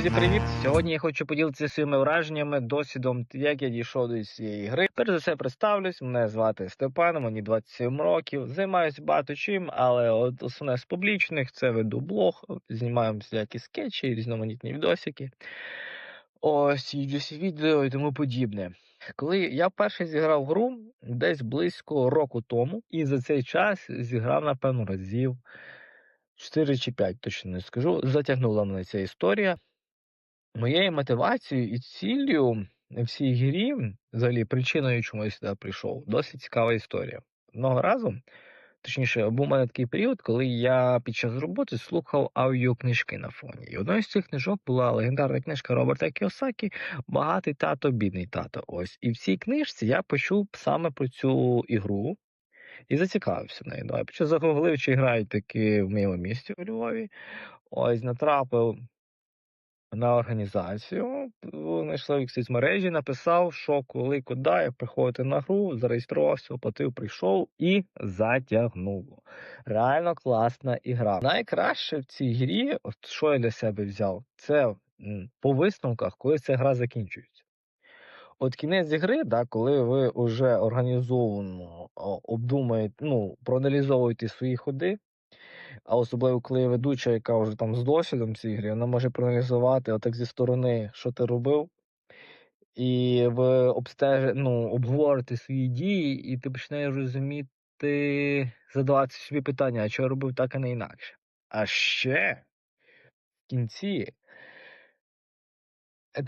Друзі, привіт! Сьогодні я хочу поділитися своїми враженнями, досвідом, як я дійшов до цієї гри. Перш за все представлюсь, мене звати Степан, мені 27 років. Займаюся багато чим, але от основне з публічних це веду блог, знімаємо всякі скетчі, різноманітні відосики. Ось UGC відео і тому подібне. Коли я вперше зіграв гру десь близько року тому, і за цей час зіграв, напевно, разів 4 чи 5, точно не скажу. Затягнула мене ця історія. Моєю мотивацією і ціллю в цій грі, взагалі причиною, чому я сюди прийшов, досить цікава історія. Одного разу, точніше, був у мене такий період, коли я під час роботи слухав аудіокнижки на фоні. І одною з цих книжок була легендарна книжка Роберта Кіосакі Багатий тато, бідний тато. Ось. І в цій книжці я почув саме про цю ігру і зацікавився нею. Да. Я почав загуглив, чи грають таки в моєму місті у Львові. Ось натрапив на організацію, знайшов їх в соцмережі, написав, що коли, куди, як приходити на гру, зареєструвався, оплатив, прийшов і затягнуло. Реально класна ігра. Найкраще в цій грі, от що я для себе взяв, це по висновках, коли ця гра закінчується. От кінець гри, да, коли ви вже організовано обдумаєте, ну, проаналізовуєте свої ходи, а особливо, коли ведуча, яка вже там з досвідом цій грі, вона може проаналізувати отак зі сторони, що ти робив, і ви обстеж... ну, обговорите свої дії, і ти починаєш розуміти, задавати собі питання, а чого я робив так, а не інакше. А ще в кінці,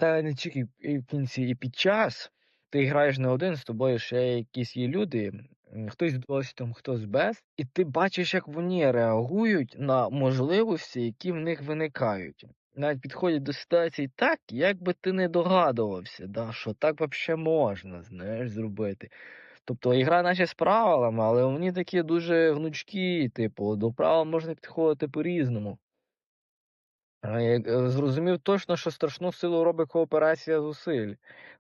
це не тільки в кінці, і під час. Ти граєш не один, з тобою ще якісь є люди, хтось з досвідом, хтось без, і ти бачиш, як вони реагують на можливості, які в них виникають. Навіть підходять до ситуації так, як би ти не догадувався, да, що так взагалі можна, знаєш, зробити. Тобто ігра наче з правилами, але вони такі дуже гнучкі, типу, до правил можна підходити по-різному. Е, зрозумів точно, що страшну силу робить кооперація зусиль.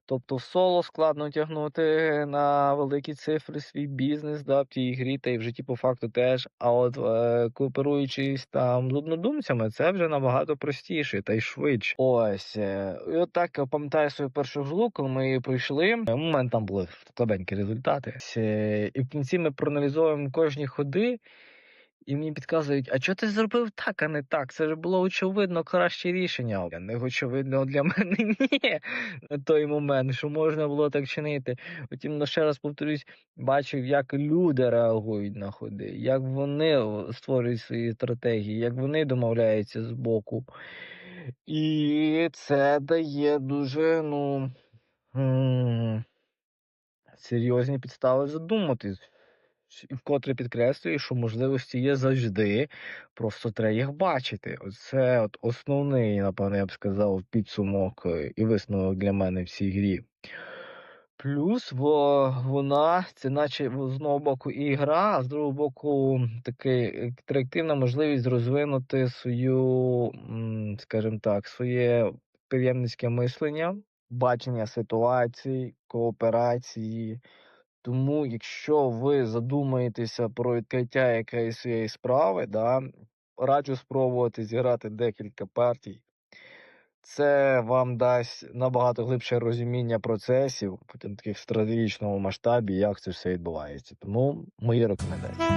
Тобто в соло складно тягнути на великі цифри свій бізнес да, в тій грі, та й в житті по факту теж. А от е, кооперуючись там з однодумцями, це вже набагато простіше та й швидше. Ось. Е, і от так я пам'ятаю свою першу жлу, коли ми її пройшли. У мене там були слабенькі результати. Е, І в кінці ми проаналізовуємо кожні ходи. І мені підказують, а чого ти зробив так, а не так? Це ж було очевидно краще рішення. Не очевидно для мене ні на той момент, що можна було так чинити. Потім ну, ще раз повторюсь, бачив, як люди реагують на ходи, як вони створюють свої стратегії, як вони домовляються з боку. І це дає дуже, ну. серйозні підстави задуматись. Вкотре підкреслюю, що можливості є завжди, просто треба їх бачити. Оце от основний, напевно, я б сказав, підсумок е, і висновок для мене в цій грі. Плюс во, вона, це наче з одного боку і гра, а з другого боку така інтерактивна можливість розвинути свою, скажімо так, своє підємницьке мислення, бачення ситуацій, кооперації. Тому, якщо ви задумаєтеся про відкриття якоїсь своєї справи, да, раджу спробувати зіграти декілька партій. Це вам дасть набагато глибше розуміння процесів, потім таких стратегічному масштабі, як це все відбувається. Тому мої рекомендації.